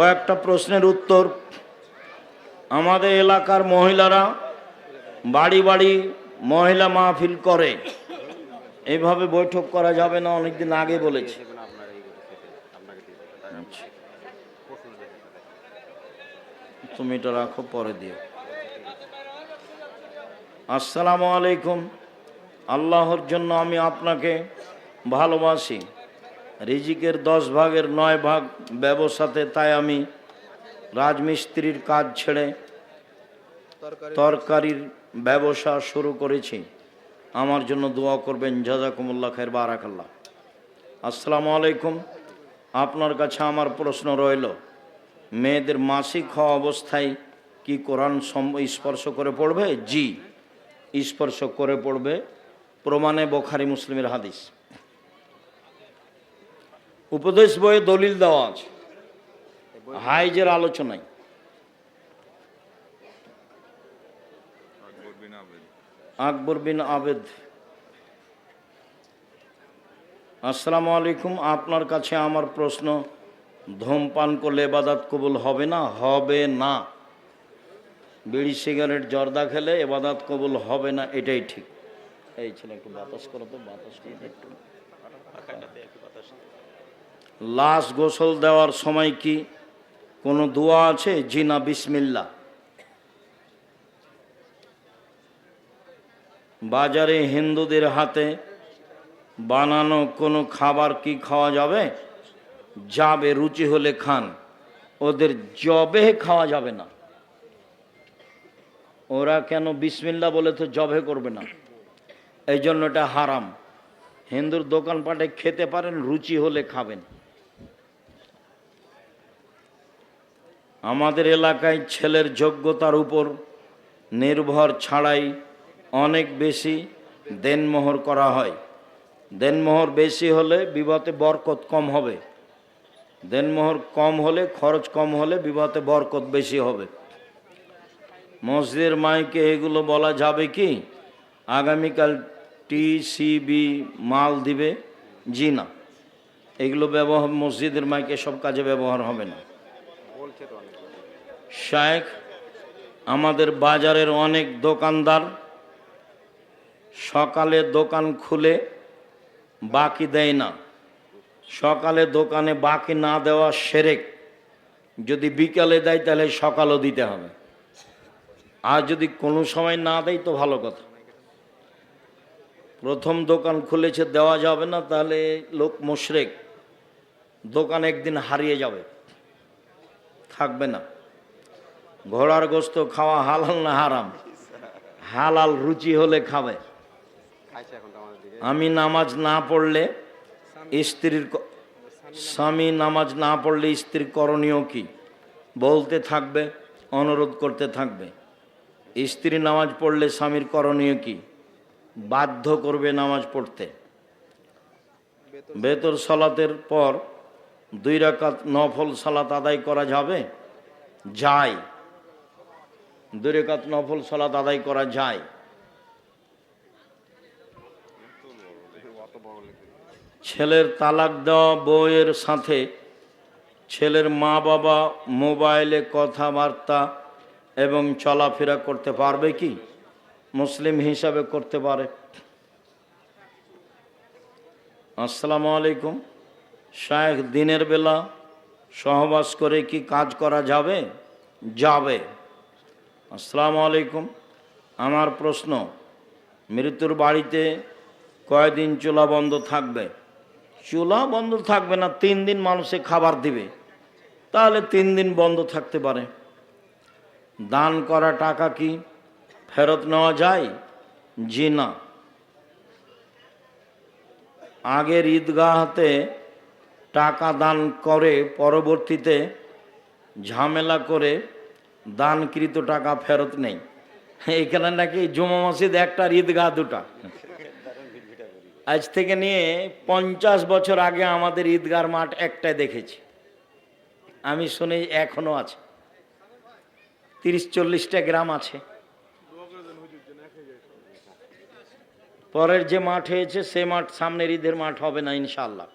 কয়েকটা প্রশ্নের উত্তর। আমাদের এলাকার মহিলারা বাড়ি বাড়ি মহিলা মাহফিল করে। এইভাবে বৈঠক করা যাবে না, অনেকদিন আগে বলেছে। আচ্ছা। তুমি এটা রাখো, পরে দিও। আসসালামু আলাইকুম। আল্লাহর জন্য আমি আপনাকে ভালোবাসি। রিজিকের দশ ভাগের নয় ভাগ ব্যবসাতে তাই আমি রাজমিস্ত্রির কাজ ছেড়ে তরকারির ব্যবসা শুরু করেছি। আমার জন্য দোয়া করবেন। জাজাকুমুল্লাহ খের বারাকাল্লাহ। আসসালামু আলাইকুম। আপনার কাছে আমার প্রশ্ন রইল মেয়েদের মাসিক হওয়া অবস্থায় কি কোরআন সম- স্পর্শ করে পড়বে? জি স্পর্শ করে পড়বে। প্রমাণে বোখারি মুসলিমের হাদিস। উপদেশ বইয়ে দলিল দেওয়া আছে। হাইজের আলোচনায়। আকবর বিন আবেদ। আসসালামু আলাইকুম আপনার কাছে আমার প্রশ্ন ধূমপান করলে এবাদাত কবুল হবে না? হবে না। বিড়ি সিগারেট জর্দা খেলে এবাদাত কবুল হবে না এটাই ঠিক। এই ছেলে একটু বাতাস করো তো বাতাস করো একটু। লাশ গোসল দেওয়ার সময় কি কোনো দোয়া আছে? জিনা বিসমিল্লা বাজারে হিন্দুদের হাতে বানানো কোনো খাবার কি খাওয়া যাবে? যাবে, রুচি হলে খান। ওদের জবে খাওয়া যাবে না। ওরা কেন বিসমিল্লা বলে তো জবে করবে না? এই জন্য এটা হারাম। হিন্দুর দোকানপাটে খেতে পারেন, রুচি হলে খাবেন। আমাদের এলাকায় ছেলের যোগ্যতার উপর নির্ভর ছাড়াই অনেক বেশি দেনমোহর করা হয়। দেনমোহর বেশি হলে বিবাহতে বরকত কম হবে। দেনমোহর কম হলে খরচ কম হলে বিবাহতে বরকত বেশি হবে। মসজিদের মাইকে এগুলো বলা যাবে কি? আগামীকাল টিসিবি মাল দিবে। জি না। এগুলো ব্যবহার মসজিদের মাইকে সব কাজে ব্যবহার হবে না। শায়েখ, আমাদের বাজারের অনেক দোকানদার সকালে দোকান খুলে বাকি দেয় না। সকালে দোকানে বাকি না দেওয়া সেরেক। যদি বিকালে দেয় তাহলে সকালও দিতে হবে। আর যদি কোনো সময় না দেয় তো ভালো কথা। প্রথম দোকান খুলেছে দেওয়া যাবে না তাহলে লোক মুশরেক। দোকান একদিন হারিয়ে যাবে। থাকবে না। ঘোড়ার গোস্ত খাওয়া হালাল না হারাম? হালাল রুচি হলে খাবে। আমি নামাজ না পড়লে স্ত্রীর স্বামী নামাজ না পড়লে স্ত্রীর করণীয় কি? বলতে থাকবে অনুরোধ করতে থাকবে। স্ত্রী নামাজ পড়লে স্বামীর করণীয় কি? বাধ্য করবে নামাজ পড়তে। বেতর সালাতের পর দুই রাকাত নফল সালাত আদায় করা যাবে? যায়। দুই রাকাত নফল সালাত আদায় করা যায়। ছেলের তালাক দেওয়া বউয়ের সাথে ছেলের মা বাবা মোবাইলে কথাবার্তা এবং চলাফেরা করতে পারবে কি? মুসলিম হিসাবে করতে পারে। আসসালামু আলাইকুম। শায়েখ, দিনের বেলা সহবাস করে কি কাজ করা যাবে? যাবে। আসসালামু আলাইকুম। আমার প্রশ্ন, মৃত্যুর বাড়িতে কয়দিন চুলা বন্ধ থাকবে? চুলা বন্ধ থাকবে না, তিন দিন মানুষে খাবার দিবে। তাহলে তিন দিন বন্ধ থাকতে পারে। দান করা টাকা কি ফেরত নেওয়া যায়? জি না। আগের ঈদগাহতে টাকা দান করে পরবর্তীতে ঝামেলা করে দানকৃত টাকা ফেরত নেই। এখানে নাকি জুমা মসজিদ একটা ঈদগাহ দুটা। আজ থেকে নিয়ে পঞ্চাশ বছর আগে আমাদের ঈদগার মাঠ একটাই দেখেছি। আমি শুনে এখনও আছে। তিরিশ চল্লিশটা গ্রাম আছে। পরের যে মাঠ হয়েছে, সে মাঠ সামনের ঈদের মাঠ হবে না ইনশাল্লাহ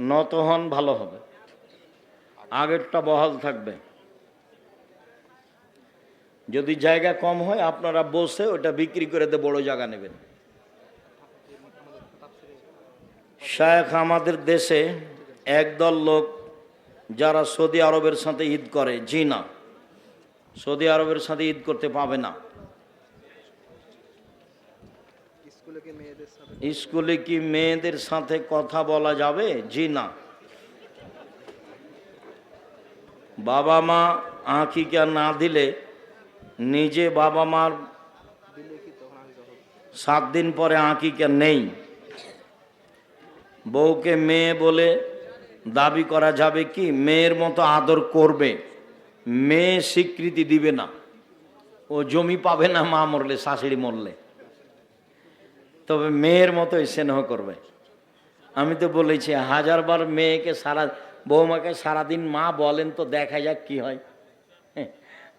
নত হন, ভালো হবে। আগেরটা বহাল থাকবে। যদি জায়গা কম হয় আপনারা বসে ওটা বিক্রি করে দিয়ে বড় জায়গা নেবেন। শায়েখ আমাদের দেশে একদল লোক যারা সৌদি আরবের সাথে ঈদ করে জি না। সৌদি আরবের সাথে ঈদ করতে পাবে না। স্কুলে কি মেয়েদের সাথে? স্কুলে কি মেয়েদের সাথে কথা বলা যাবে? জি না। বাবা মা আঁকিকা না দিলে নিজে বাবা মার সাত দিন পরে আঁকিকা নেই। বউকে মেয়ে বলে দাবি করা যাবে কি মেয়ের মতো আদর করবে। মেয়ে স্বীকৃতি দিবে না। ও জমি পাবে না মা মরলে শাশুড়ি মরলে। তবে মেয়ের মতো স্নেহ করবে। আমি তো বলেছি হাজারবার মেয়েকে সারা বৌমাকে সারাদিন মা বলেন তো দেখা যাক কি হ্যাঁ,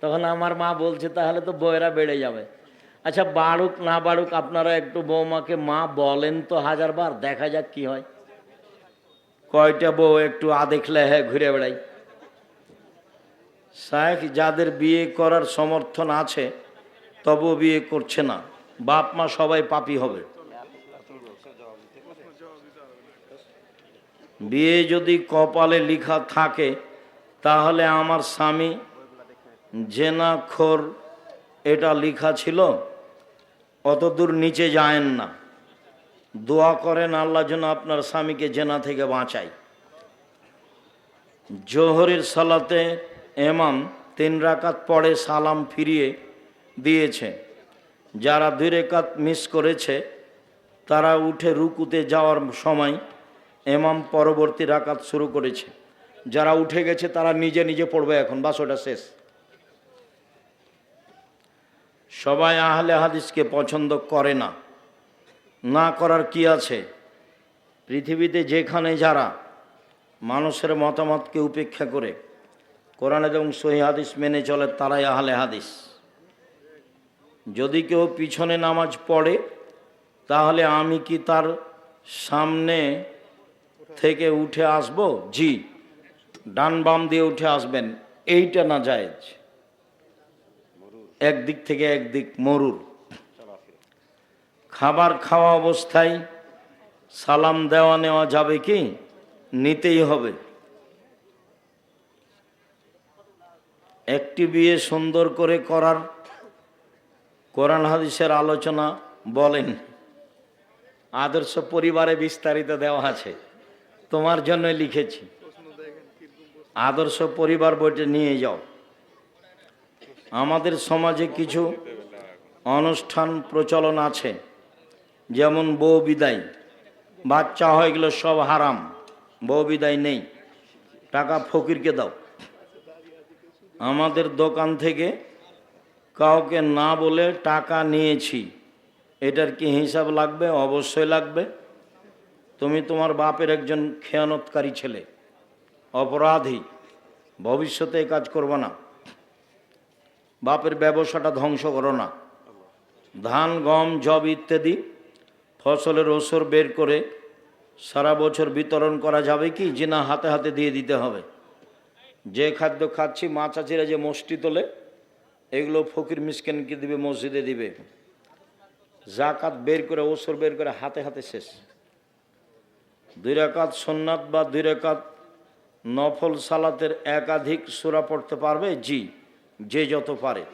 তখন আমার মা বলছে, তাহলে তো বউয়েরা বেড়ে যাবে। আচ্ছা বাড়ুক না বাড়ুক, আপনারা একটু বৌমাকে মা বলেন তো হাজারবার, দেখা যাক কি হয়। কয়টা বউ একটু আদেখলে হ্যাঁ ঘুরে বেড়াই। শায়েখ যাদের বিয়ে করার সমর্থন আছে তবু বিয়ে করছে না। বাপ মা সবাই পাপি হবে। বিয়ে যদি কপালে লিখা থাকে, তাহলে আমার স্বামী জেনাখোর এটা লেখা ছিল অত দূর নিচে যায়েন না। দোয়া করেন, আল্লাহ যেন আপনার স্বামীকে জেনা থেকে বাঁচাই জোহরের সালাতে এমাম তিন রাকাত পরে সালাম ফিরিয়ে দিয়েছে। যারা দুই রেকাত মিস করেছে, তারা উঠে রুকুতে যাওয়ার সময় এমাম পরবর্তী রাকাত শুরু করেছে। যারা উঠে গেছে, তারা নিজে নিজে পড়বে এখন। বাস, ওটা শেষ। সবাই আহলে হাদিসকে পছন্দ করে না। না করার কি আছে? পৃথিবীতে যেখানে যারা মানুষের মতামতকে উপেক্ষা করে কোরআন এবং সহি হাদিস মেনে চলে, তারাই আহলে হাদিস। যদি কেউ পিছনে নামাজ পড়ে, তাহলে আমি কি তার সামনে থেকে উঠে আসব? জি, ডান বাম দিয়ে উঠে আসবেন, এইটা না যায় একদিক থেকে একদিক মরুর। খাবার খাওয়া অবস্থায় সালাম দেওয়া নেওয়া যাবে কি? নিতেই হবে। একটি বিয়ে সুন্দর করে করার কোরআন হাদিসের আলোচনা বলেন। আদর্শ পরিবারে বিস্তারিত দেওয়া আছে। তোমার জন্য লিখেছি। আদর্শ পরিবার বইটা নিয়ে যাও। আমাদের সমাজে কিছু অনুষ্ঠান প্রচলন আছে, যেমন বউ বিদায়। বাচ্চা হয়ে গেলে সব হারাম, বউ বিদায় নেই। টাকা ফকিরকে দাও। আমাদের দোকান থেকে কাউকে না বলে টাকা নিয়েছি, এটার কি হিসাব লাগবে? অবশ্যই লাগবে। তুমি তোমার বাপের একজন খেয়ানতকারী ছেলে, অপরাধী। ভবিষ্যতে কাজ করব না। বাপের ব্যবসাটা ধ্বংস করো না। ধান, গম জব ইত্যাদি ফসলের ওসর বের করে সারা বছর বিতরণ করা যাবে কি? যে না হাতে হাতে দিয়ে দিতে হবে। যে খাদ্য খাচ্ছি মা চাচিরা যে মষ্টি তোলে, এগুলো ফকির মিসকেনকে দিবে, মসজিদে দিবে। জাকাত বের করে, ওসর বের করে হাতে হাতে শেষ। দুই রাকাত সোননাথ বা দুই রাকাত নফল সালাতের একাধিক সুরা পড়তে পারবে? জি। যে যত পারে।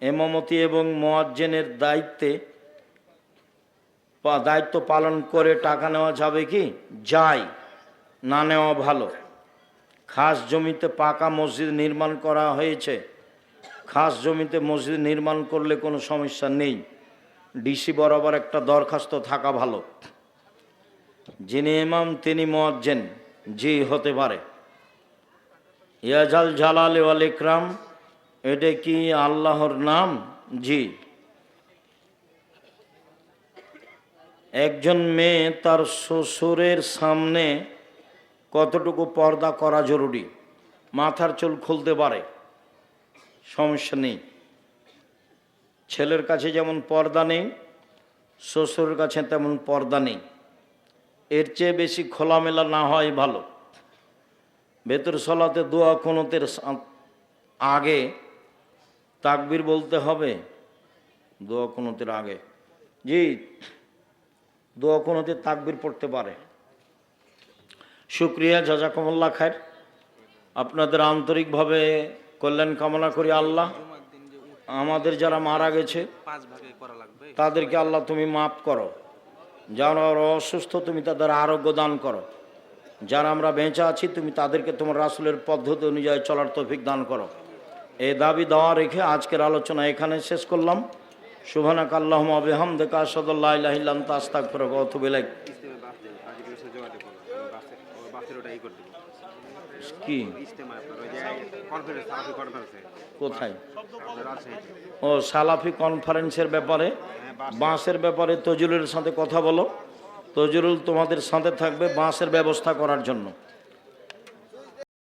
এমামতি এবং মোয়াজ্জেনের দায়িত্বে দায়িত্ব পালন করে টাকা নেওয়া যাবে কি? যাই না নেওয়া ভালো। খাস জমিতে পাকা মসজিদ নির্মাণ করা হয়েছে। খাস জমিতে মসজিদ নির্মাণ করলে কোনো সমস্যা নেই। ডিসি বরাবর একটা দরখাস্ত থাকা ভালো। যিনি ইমাম, তিনি মোয়াজ্জেন। জি, হতে পারে। ইয়াজাল জালাল ওয়াল ইকরাম এটা কি আল্লাহর নাম? জি। একজন মেয়ে তার শ্বশুরের সামনে কতটুকু পর্দা করা জরুরি? মাথার চুল খুলতে পারে, সমস্যা নেই। ছেলের কাছে যেমন পর্দা নেই, শ্বশুরের কাছে তেমন পর্দা নেই। এর চেয়ে বেশি খোলামেলা না হয় ভালো। ভেতর সলাতে, দোয়া, কোনতের আগে তাকবির বলতে হবে। দোয়া কোনতের আগে। জি, দোয়া কোনতে তাকবির পড়তে পারে। শুক্রিয়া জাজাকমল্লা খায়ের আপনাদের আন্তরিকভাবে কল্যাণ কামনা করি আল্লাহ। আমাদের যারা মারা গেছে, তাদেরকে আল্লাহ তুমি মাফ করো। যারা অসুস্থ, তুমি তাদের আরোগ্য দান করো। যারা আমরা বেঁচে আছি, তুমি তাদেরকে তোমার রাসুলের পদ্ধতি অনুযায়ী চলার তৌফিক দান করো। এই দাবি দেওয়া রেখে আজকের আলোচনা এখানে শেষ করলাম। সুবহানাক আল্লাহুম্মা ওয়া বিহামদিকা আশহাদু আল্লা ইলাহা ইল্লা আনতা, আস্তাগফিরুকা ওয়া আতুবু ইলাইক। ইস্তেমা বাস দেবো বাকি বিষয়ে যোগাযোগ করব বাসের ও বাসের ওটাই করে দেবো কি? কোথায়? ও, সালাফি কনফারেন্সের ব্যাপারে। বাঁশের ব্যাপারে তজুলের সাথে কথা বলো। তজুরুল তোমাদের সাথে থাকবে বাঁশের ব্যবস্থা করার জন্য।